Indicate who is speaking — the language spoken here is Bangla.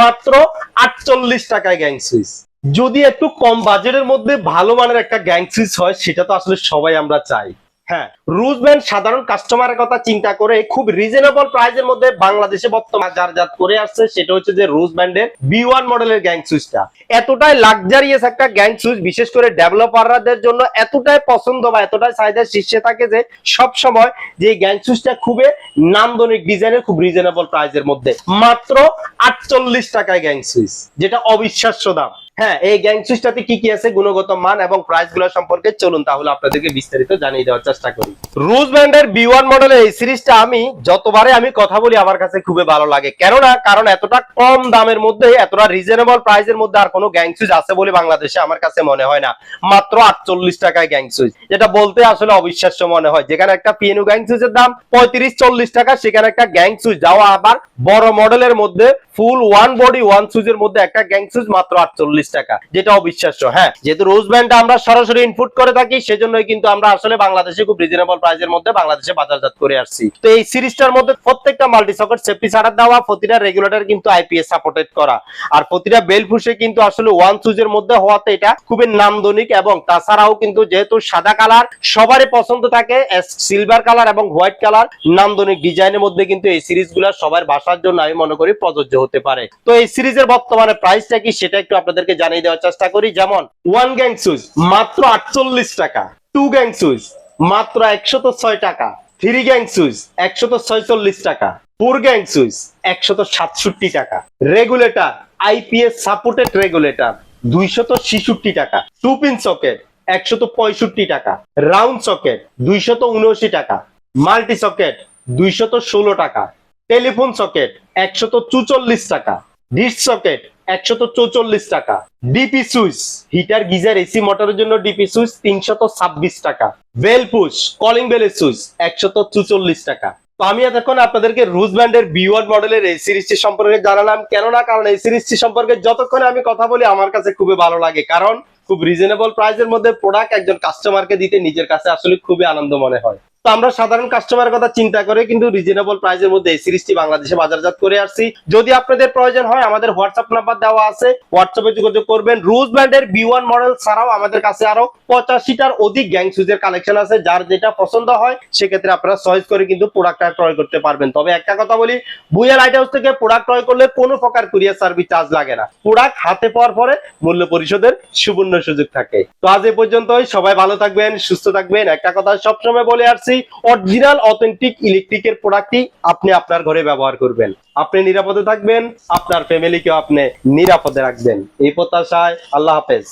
Speaker 1: মাত্র আটচল্লিশ টাকায় গ্যাং সুইচ যদি একটু কম বাজেটের মধ্যে ভালো মানের একটা গ্যাং সুইচ হয়, সেটা তো আসলে সবাই আমরা চাই। হ্যাঁ রুজ ব্যান্ড সাধারণ কাস্টমারের কথা চিন্তা করে খুব রিজনেবল প্রাইসের মধ্যে বাংলাদেশে বর্তমান যার করে আসছে, সেটা হচ্ছে যে রুজ ব্যান্ডের বি ওয়ান মডেলের গ্যাং সুইচটা এতটাই লাক্সারিয়াস একটা গ্যাং সুইচ বিশেষ করে ডেভেলপারদের জন্য এতটাই পছন্দ বা এতটাই চাহিদার শীর্ষে থাকে যে সব সময় যে গ্যাং সুইচটা খুবই নান্দনিক ডিজাইনের খুব রিজনেবল প্রাইসের মধ্যে। মাত্র আটচল্লিশ টাকায় গ্যাং সুইচ যেটা অবিশ্বাস্য দাম। হ্যাঁ এই গ্যাং সুইচটাতে কি কি আছে, গুণগত মান এবং প্রাইসগুলো সম্পর্কে চলুন তাহলে আপনাদেরকে বিস্তারিত জানিয়ে দেওয়ার চেষ্টা করি। রুজ ব্র্যান্ডের বি ওয়ান মডেলের এই সিরিজটা আমি, যতবারে আমি কথা বলি, আমার কাছে খুবই ভালো লাগে। কেননা, কারণ এতটা কম দামের মধ্যে, এতটা রিজনেবল প্রাইসের মধ্যে আর কোনো গ্যাং সুইচ আছে বলে বাংলাদেশে আমার কাছে মনে হয় না। মাত্র আটচল্লিশ টাকায় গ্যাং সুইচ যেটা বলতে আসলে অবিশ্বাস্য মনে হয়। যেখানে একটা পিএনউ গ্যাং সুইচের দাম পঁয়ত্রিশ, চল্লিশ টাকা, সেখানে একটা গ্যাং সুইচ যাওয়া আবার বড় মডেলের মধ্যে ফুল ওয়ান বডি ওয়ান সুইচের মধ্যে একটা গ্যাং সুইচ মাত্র আটচল্লিশ টাকা, যেটা অবিশ্বাস্য হ্যাঁ। যেহেতু রোজ ব্যান্ডটা আমরা সরাসরি ইনপুট করে থাকি, সেজন্যই কিন্তু আমরা আসলে বাংলাদেশে খুব রিজনেবল প্রাইসের মধ্যে বাংলাদেশে বাজারজাত করে আসছি। তো এই সিরিজটার মধ্যে প্রত্যেকটা মাল্টি সকেট সেফটি ছাড়া দেওয়া, প্রতিটা রেগুলেটর কিন্তু আইপিএস সাপোর্টেড করা। আর প্রতিটা বেল ফুসে কিন্তু আসলে ওয়ান সুইচের মধ্যে হওয়াতে এটা খুবই নান্দনিক এবং তাছাড়াও কিন্তু যেহেতু সাদা কালার সবারই পছন্দ থাকে সিলভার কালার এবং হোয়াইট কালার নান্দনিক ডিজাইনের মধ্যে কিন্তু এই সিরিজগুলো সবার বাসার জন্য আমি মনে করি প্রযোজ্য হতে পারে। তো এই সিরিজের বর্তমানে প্রাইসটা কি সেটা একটু আপনাদেরকে জানিয়ে দেওয়ার চেষ্টা করি। যেমন ওয়ান গ্যাং সুইচ মাত্র আটচল্লিশ টাকা। টু গ্যাং সুইচ মাত্র একশত ছয় টাকা। থ্রি গ্যাং সুইচ একশত ছয়চল্লিশ টাকা। ফোর গ্যাং সুইচ একশত সাতষট্টি টাকা। রেগুলেটর আইপিএস সাপোর্টেড রেগুলেটর দুইশত ছিষট্টি টাকা। টু পিন সকেট একশত পঁয়ষট্টি টাকা। রাউন্ড সকেট দুইশত উনআশি টাকা। মাল্টি সকেট দুইশত ষোলো টাকা। টেলিফোন সকেট একশত চুচল্লিশ টাকা। ডিশ সকেট একশত চৌচল্লিশ টাকা। DP switch heater geyser AC মোটরের জন্য ডিপি সুইচ তিনশত ছাব্বিশ টাকা। বেল পুশ কলিং বেলের সুইচ একশত চুচল্লিশ টাকা। তো আমি এতক্ষণ আপনাদেরকে রুজ ব্র্যান্ডের বি ওয়ান মডেলের এই সিরিজটি সম্পর্কে জানালাম। কেননা, কারণ এই সিরিজটি সম্পর্কে যতক্ষণ আমি কথা বলি, আমার কাছে খুবই ভালো লাগে। কারণ, খুব রিজনেবল প্রাইসের মধ্যে প্রোডাক্ট একজন কাস্টমারকে দিতে নিজের কাছে আসলে খুবই আনন্দ মনে হয়। তো আমরা সাধারণ কাস্টমারের কথা চিন্তা করে কিন্তু রিজনেবল প্রাইসের মধ্যে এই সিরিজটি বাংলাদেশে বাজারজাত করে আসছি। যদি আপনাদের প্রয়োজন হয়, আমাদের হোয়াটসঅ্যাপ নাম্বার দেওয়া আছে। হোয়াটসঅ্যাপে যোগাযোগ করবেন। রুজ ব্র্যান্ডের বি ওয়ান মডেল ছাড়াও আমাদের কাছে আরও পঁচাশিটার অধিক গ্যাং সুইচের কালেকশন আছে। যার যেটা পছন্দ হয়, সেক্ষেত্রে আপনারা চয়েস করে কিন্তু প্রোডাক্টটা ক্রয় করতে পারবেন। তবে একটা কথা বলি বুয়া লাইট হাউস থেকে প্রোডাক্ট ক্রয় করলে কোনো প্রকার কুরিয়ার সার্ভিস চার্জ লাগে না। প্রোডাক্ট হাতে পাওয়ার পরে মূল্য পরিশোধের সুবর্ণ সুযোগ থাকে। তো আজ এ পর্যন্তই। সবাই ভালো থাকবেন, সুস্থ থাকবেন। একটা কথা সবসময় বলে আসছি অরিজিনাল অথেন্টিক ইলেকট্রিকের প্রোডাক্টই আপনি আপনার ঘরে ব্যবহার করবেন। আপনি নিরাপদে থাকবেন, আপনার ফ্যামিলিকেও আপনি নিরাপদে রাখবেন। এই প্রত্যাশায় আল্লাহ হাফেজ।